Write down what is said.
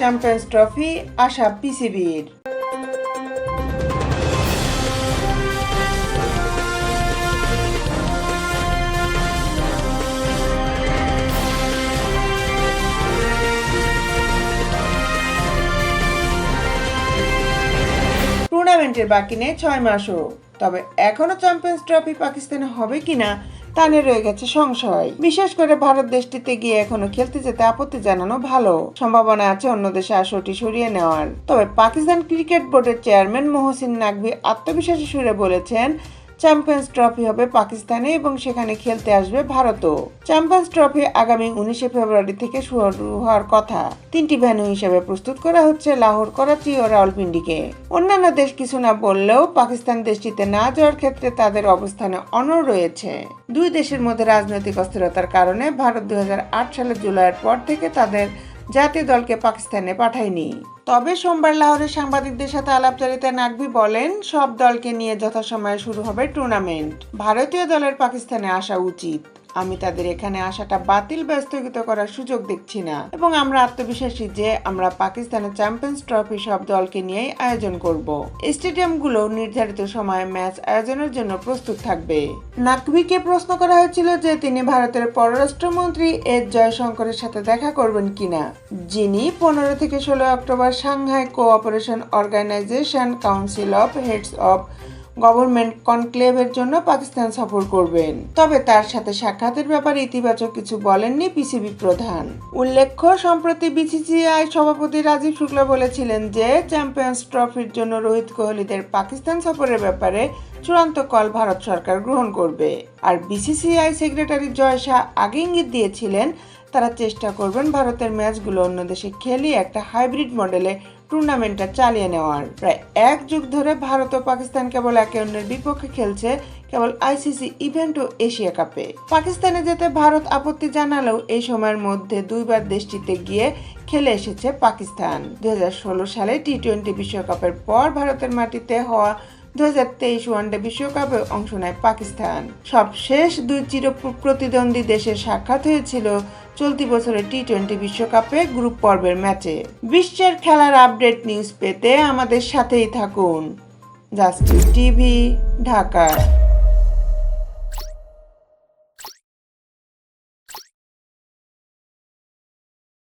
Champions trophy আশা পিসিবির। টুর্নামেন্টের বাকি নেই ছয় মাসও। তবে এখনও চ্যাম্পিয়ন্স ট্রফি পাকিস্তানে হবে কিনা তা নিয়ে রয়ে গেছে সংশয়। বিশেষ করে ভারত দেশটিতে গিয়ে এখনও খেলতে যেতে আপত্তি জানানো ভালো। সম্ভাবনা আছে অন্য দেশে আসরটি সরিয়ে নেওয়ার। তবে পাকিস্তান ক্রিকেট বোর্ডের চেয়ারম্যান মোহসিন নাকভি আত্মবিশ্বাসী সুরে বলেছেন চ্যাম্পিয়ন্স ট্রফি হবে পাকিস্তানে এবং সেখানে খেলতে আসবে ভারতও। চ্যাম্পিয়ন্স ট্রফি আগামী উনিশে ফেব্রুয়ারি থেকে শুরু হওয়ার কথা। তিনটি ভেন্যু হিসেবে প্রস্তুত করা হচ্ছে লাহোর, করাচি ও রাওয়ালপিন্ডিকে। অন্যান্য দেশ কিছু না বললেও পাকিস্তান দেশটিতে না যাওয়ার ক্ষেত্রে তাদের অবস্থানে অনড় রয়েছে। দুই দেশের মধ্যে রাজনৈতিক অস্থিরতার কারণে ভারত দুই হাজার আট সালের জুলাইয়ের পর থেকে তাদের জাতীয় দলকে পাকিস্তানে পাঠায়নি। তবে সোমবার লাহোরের সাংবাদিকদের সাথে আলাপচারিতা নাকভি বলেন, সব দলকে নিয়ে যথাসময়ে শুরু হবে টুর্নামেন্ট। ভারতীয় দলের পাকিস্তানে আসা উচিত। আমি তাদের এখানে আসাটা বাতিল বা স্থগিত করার সুযোগ দেখছি না। এবং আমরা আত্মবিশ্বাসী যে আমরা পাকিস্তানের চ্যাম্পিয়ন্স ট্রফি সব দলকে নিয়েই আয়োজন করব। স্টেডিয়ামগুলো নির্ধারিত সময়ে ম্যাচ আয়োজনের জন্য প্রস্তুত থাকবে। নাকভিকে প্রশ্ন করা হয়েছিল যে তিনি ভারতের পররাষ্ট্রমন্ত্রী এস জয়শঙ্করের সাথে দেখা করবেন কিনা। যিনি পনেরো থেকে ষোলো October Shanghai cooperation organisation council of heads of government কনক্লেভের জন্য পাকিস্তান সফর করবেন। তবে তার সাথে সাক্ষাতের ব্যাপারে ইতিবাচক কিছু বলেননি পিসিবি প্রধান। উল্লেখ্য, সম্প্রতি বিসিসিআই সভাপতি রাজীব শুক্লা বলেছিলেন যে, চ্যাম্পিয়ন্স ট্রফির জন্য রোহিত কোহলিদের পাকিস্তান সফরের ব্যাপারে চূড়ান্ত কল ভারত সরকার গ্রহণ করবে। আর বিসিসিআই সেক্রেটারি জয় শাহ আগে ইঙ্গিত দিয়েছিলেন, তারা চেষ্টা করবেন ভারতের ম্যাচগুলো অন্য দেশে খেলিয়ে একটা হাইব্রিড মডেলে টুর্নামেন্টটা চালিয়ে নেওয়ার। প্রায় এক যুগ ধরে ভারত ও পাকিস্তান কেবল একে অন্যের বিপক্ষে খেলছে, কেবল আইসিসি ইভেন্ট ও এশিয়া কাপে। পাকিস্তানে যেতে ভারত আপত্তি জানালেও এই সময়ের মধ্যে দুইবার দেশটিতে গিয়ে খেলে এসেছে পাকিস্তান। দু হাজার ষোলো সালে টি টোয়েন্টি বিশ্বকাপের পর ভারতের মাটিতে হওয়া দু হাজার তেইশ ওয়ানডে বিশ্বকাপে অংশ নেয় পাকিস্তান। সবশেষ দুই চির প্রতিদ্বন্দ্বী দেশের সাক্ষাৎ হয়েছিল চলতি বছরের টি টোয়েন্টি বিশ্বকাপে গ্রুপ পর্বের ম্যাচে। বিশ্বের খেলার আপডেট নিউজ পেতে আমাদের সাথেই থাকুন। Justice TV, Dhaka.